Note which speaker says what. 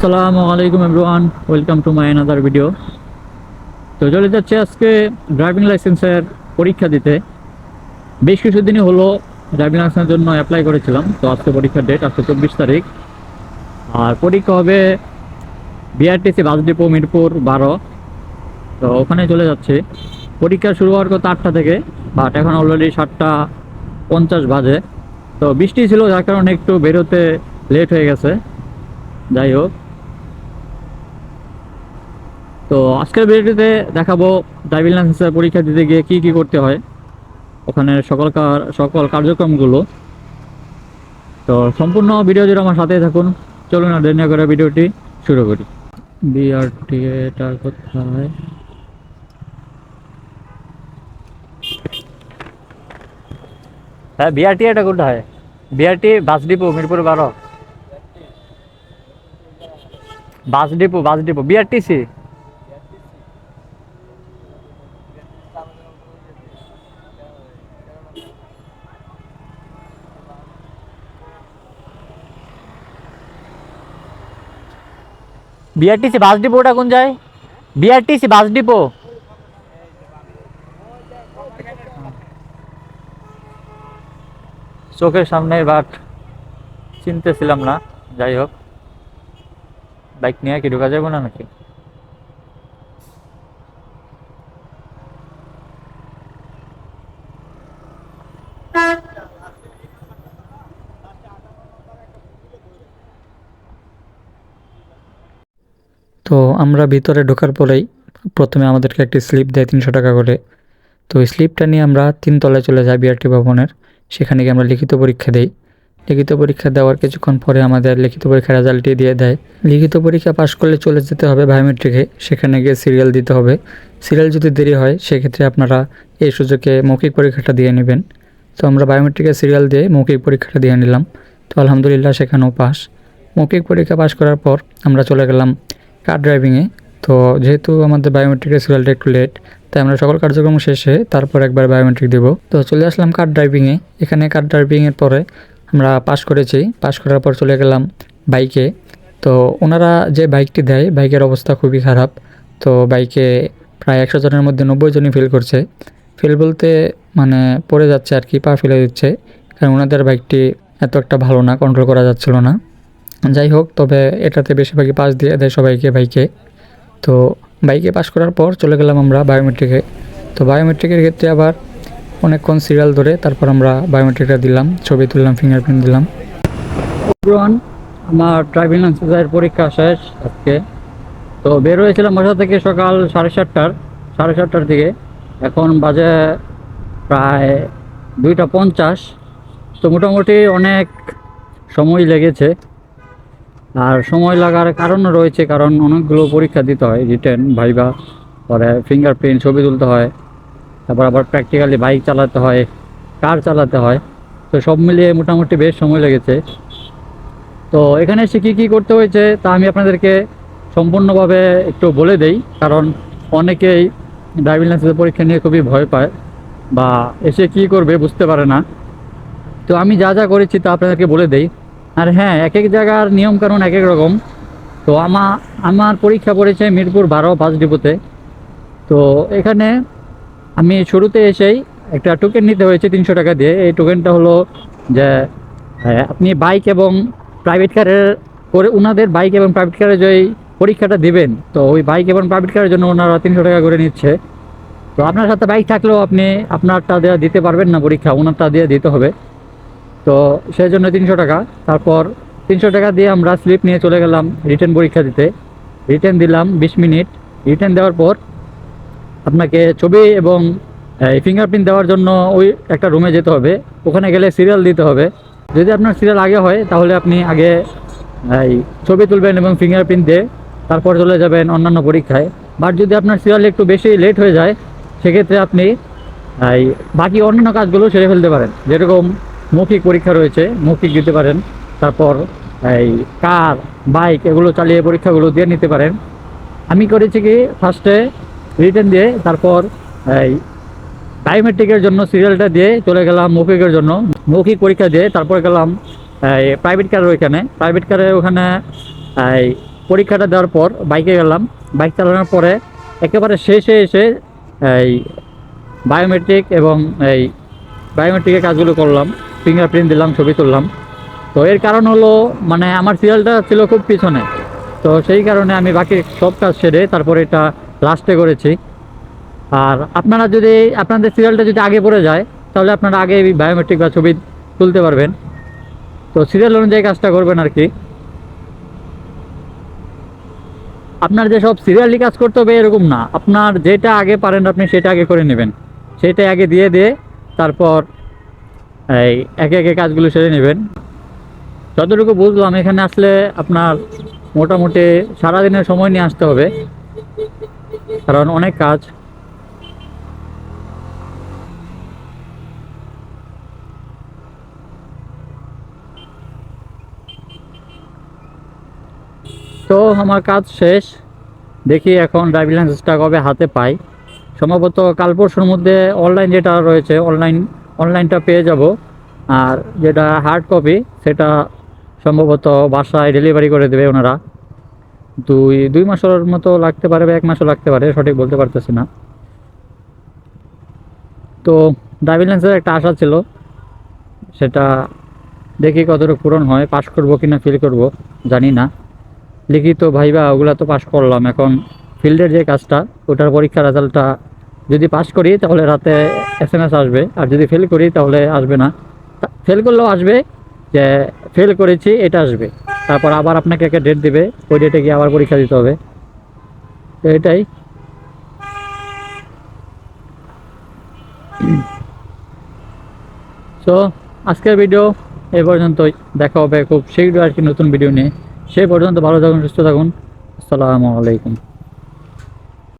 Speaker 1: আসসালামু আলাইকুম everyone, welcome to my another video তো চলে যাচ্ছে আজকে ড্রাইভিং লাইসেন্সের পরীক্ষা দিতে। বেশ কিছুদিনই হলো ড্রাইভিং লাইসেন্সের জন্য অ্যাপ্লাই করেছিলাম, তো আজকে পরীক্ষার ডেট আজকে চব্বিশ তারিখ। আর পরীক্ষা হবে বিআরটিসি বাস ডিপো মিরপুর বারো। তো ওখানে চলে যাচ্ছে। পরীক্ষা শুরু হওয়ার কথা আটটা থেকে বাট এখন অলরেডি সাতটা পঞ্চাশ বাজে। তো বৃষ্টি ছিল, যার কারণে একটু বেরোতে লেট হয়ে গেছে। যাই হোক। তো আজকের ভিডিওতে দেখাবো ড্রাইভিং লাইসেন্সের পরীক্ষা দিতে গিয়ে কি কি করতে হয়। ওখানে সকল সকল কার্যক্রমগুলো। তো সম্পূর্ণ ভিডিও জুড়ে আমার সাথে থাকুন। চলুন আর দেরি করে ভিডিওটি শুরু করি। বিআরটি এটা কোথায়? হ্যাঁ বিআরটি এটা কোথায়? বিআরটি বাস ডিপো, মিরপুর বারো। Bus depot bus depot, BRTC? BRTC bus Dipota কোন যায়? বিআরটিসি বাস ডিপো চোখের সামনে বাট চিনতেছিলাম না, যাই হোক। বাইক নিয়ে কি ঢুকা যাব না নাকি
Speaker 2: তো আমরা ভিতরে ঢোকার পরেই প্রথমে আমাদেরকে একটি স্লিপ দেয় তিনশো টাকা করে। তো ওই স্লিপটা নিয়ে আমরা তিনতলায় চলে যাই বিআরটি ভবনের। সেখানে গিয়ে আমরা লিখিত পরীক্ষা দিই। লিখিত পরীক্ষা দেওয়ার কিছুক্ষণ পরে আমাদের লিখিত পরীক্ষার রেজাল্টটি দিয়ে দেয়। লিখিত পরীক্ষা পাশ করলে চলে যেতে হবে বায়োমেট্রিকে সেখানে গিয়ে সিরিয়াল দিতে হবে। সিরিয়াল যদি দেরি হয়, সেক্ষেত্রে আপনারা এই সুযোগে মৌখিক পরীক্ষাটা দিয়ে নেবেন। তো আমরা বায়োমেট্রিকের সিরিয়াল দিয়ে মৌখিক পরীক্ষাটা দিয়ে নিলাম। তো আলহামদুলিল্লাহ সেখানেও পাস মৌখিক পরীক্ষা পাশ করার পর আমরা চলে গেলাম কার ড্রাইভিংয়ে তো যেহেতু আমাদের বায়োমেট্রিকের সিরিয়ালটা একটু লেট তাই আমরা সকল কার্যক্রম শেষে তারপর একবার বায়োমেট্রিক দেব। তো চলে আসলাম কার ড্রাইভিংয়ে এখানে কার ড্রাইভিংয়ের পরে আমরা পাস করেছি। পাস করার পর চলে গেলাম বাইকে তো ওনারা যে বাইকটি দেয় বাইকের অবস্থা খুবই খারাপ। তো বাইকে প্রায় একশো জনের মধ্যে নব্বই জনই ফেল করছে। ফেল বলতে মানে পড়ে যাচ্ছে আর কি, পা ফেলে দিচ্ছে। কারণ ওনাদের বাইকটি এত একটা ভালো না কন্ট্রোল করা যাচ্ছিল না। যাই হোক তবে এটাতে বেশিরভাগই পাস দিয়ে দেয় সবাইকে বাইকে তো বাইকে পাস করার পর চলে গেলাম আমরা বায়োমেট্রিকে তো বায়োমেট্রিকের ক্ষেত্রে আবার অনেকক্ষণ সিরিয়াল ধরে তারপর আমরা বায়োমেট্রিকটা দিলাম, ছবি তুললাম ফিঙ্গারপ্রিন্ট দিলাম।
Speaker 1: আমার ড্রাইভিং লাইসেন্সের পরীক্ষা শেষ আজকে। তো বের হয়েছিলাম বাসা থেকে সকাল সাড়ে সাতটার সাড়ে সাতটার দিকে। এখন বাজে প্রায় দুইটা পঞ্চাশ। তো মোটামুটি অনেক সময় লেগেছে। আর সময় লাগার কারণও রয়েছে, কারণ অনেকগুলো পরীক্ষা দিতে হয়, রিটেন, ভাইবা, পরে ফিঙ্গারপ্রিন্ট ছবি তুলতে হয়, তারপর আবার প্র্যাকটিক্যালি বাইক চালাতে হয় কার চালাতে হয়, তো সব মিলিয়ে মোটামুটি বেশ সময় লেগেছে। তো এখানে এসে কী কী করতে হয়েছে তা আমি আপনাদেরকে সম্পূর্ণভাবে একটু বলে দেই, কারণ অনেকেই ড্রাইভিং লাইসেন্সের পরীক্ষা নিয়ে খুবই ভয় পায়, বা এসে কি করবে বুঝতে পারে না। তো আমি যা যা করেছি তা আপনাদেরকে বলে দেই। আর হ্যাঁ এক এক জায়গার নিয়মকানুন এক এক রকম। তো আমা, আমার পরীক্ষা পড়েছে মিরপুর বারো বাস ডিপোতে। তো এখানে আমি শুরুতে এসেই একটা টোকেন নিতে হয়েছে তিনশো টাকা দিয়ে। এই টোকেনটা হলো যে আপনি বাইক এবং প্রাইভেট কারের করে ওনাদের বাইক এবং প্রাইভেট কারের যে পরীক্ষাটা দেবেন, তো ওই বাইক এবং প্রাইভেট কারের জন্য ওনারা তিনশো টাকা করে নিচ্ছে। তো আপনার সাথে বাইক থাকলেও আপনি আপনারটা দেওয়া দিতে পারবেন না পরীক্ষা, ওনারটা দিয়ে দিতে হবে। তো সেই জন্য তিনশো টাকা। তারপর তিনশো টাকা দিয়ে আমরা স্লিপ নিয়ে চলে গেলাম রিটার্ন পরীক্ষা দিতে। রিটার্ন দিলাম বিশ মিনিট। রিটার্ন দেওয়ার পর আপনাকে ছবি এবং ফিঙ্গারপ্রিন্ট দেওয়ার জন্য ওই একটা রুমে যেতে হবে। ওখানে গেলে সিরিয়াল দিতে হবে। যদি আপনার সিরিয়াল আগে হয়, তাহলে আপনি আগে, এই ছবি তুলবেন এবং ফিঙ্গারপ্রিন্ট দিয়ে তারপর চলে যাবেন অন্যান্য পরীক্ষায়। বাট যদি আপনার সিরিয়াল একটু বেশি লেট হয়ে যায়, সেক্ষেত্রে আপনি, এই বাকি অন্যান্য কাজগুলো সেরে ফেলতে পারেন। যেরকম মৌখিক পরীক্ষা রয়েছে, মৌখিক দিতে পারেন। তারপর এই কার, বাইক, এগুলো চালিয়ে পরীক্ষাগুলো দিয়ে নিতে পারেন। আমি করেছি কি ফার্স্টে রিটার্ন দিয়ে, তারপর এই বায়োমেট্রিকের জন্য সিরিয়ালটা দিয়ে চলে গেলাম মৌখিকের জন্য। মৌখিক পরীক্ষা দিয়ে তারপর গেলাম এই প্রাইভেট কারের ওইখানে। প্রাইভেট কারে ওখানে এই পরীক্ষাটা দেওয়ার পর বাইকে গেলাম। বাইক চালানোর পরে একেবারে শেষে এসে এই বায়োমেট্রিক এবং এই বায়োমেট্রিকের কাজগুলো করলাম। ফিঙ্গারপ্রিন্ট দিলাম, ছবি তুললাম। তো এর কারণ হলো মানে আমার সিরিয়ালটা ছিল খুব পিছনে। তো সেই কারণে আমি বাকি সব কাজ সেরে তারপরে এটা লাস্টে করেছি। আর আপনারা যদি, আপনাদের সিরিয়ালটা যদি আগে পড়ে যায়, তাহলে আপনারা আগে বায়োমেট্রিক বা ছবি তুলতে পারবেন। তো সিরিয়াল অনুযায়ী কাজটা করবেন আর কি। আপনার যে সব সিরিয়ালি কাজ করতে হবে এরকম না। আপনার যেটা আগে পারেন, আপনি সেটা আগে করে নেবেন। সেটা আগে দিয়ে দিয়ে তারপর এই একে একে কাজগুলো সেরে নেবেন। যতটুকু বুঝলাম, এখানে আসলে আপনার মোটামুটি সারাদিনের সময় নিয়ে আসতে হবে, কারণ অনেক কাজ। তো আমার কাজ শেষ। দেখি এখন ড্রাইভিং লাইসেন্সটা কবে হাতে পাই। সম্ভবত কাল পরশুর মধ্যে অনলাইন যেটা রয়েছে, অনলাইন অনলাইনটা পেয়ে যাব। আর যেটা হার্ড কপি সেটা সম্ভবত বাসায় ডেলিভারি করে দেবে ওনারা। দুই দুই মাসের মতো লাগতে পারে বা এক মাসও লাগতে পারে, সঠিক বলতে পারতেছি না। তো ড্রাইভিং লাইসেন্সের একটা আশা ছিল, সেটা দেখি কতটুকু পূরণ হয় পাস করব কিনা ফিল করব, জানি না। লিখিত ভাইবা ওগুলা তো পাস করলাম, এখন ফিল্ডের যে কাজটা, ওটার পরীক্ষার রেজাল্টটা যদি পাস করি, তাহলে রাতে এস এম এস আসবে। আর যদি ফেল করি, তাহলে আসবে না। ফেল করলেও আসবে যে ফেল করেছি, এটা আসবে। তারপর আবার আপনাকে একটা ডেট দিবে, ওই ডেটে গিয়ে আবার পরীক্ষা দিতে হবে। তো এটাই। সো আজকের ভিডিও এই পর্যন্তই। দেখা হবে খুব শীঘ্রই আর কি নতুন ভিডিও নিয়ে। সেই পর্যন্ত ভালো থাকুন, সুস্থ থাকুন। আসসালামু আলাইকুম।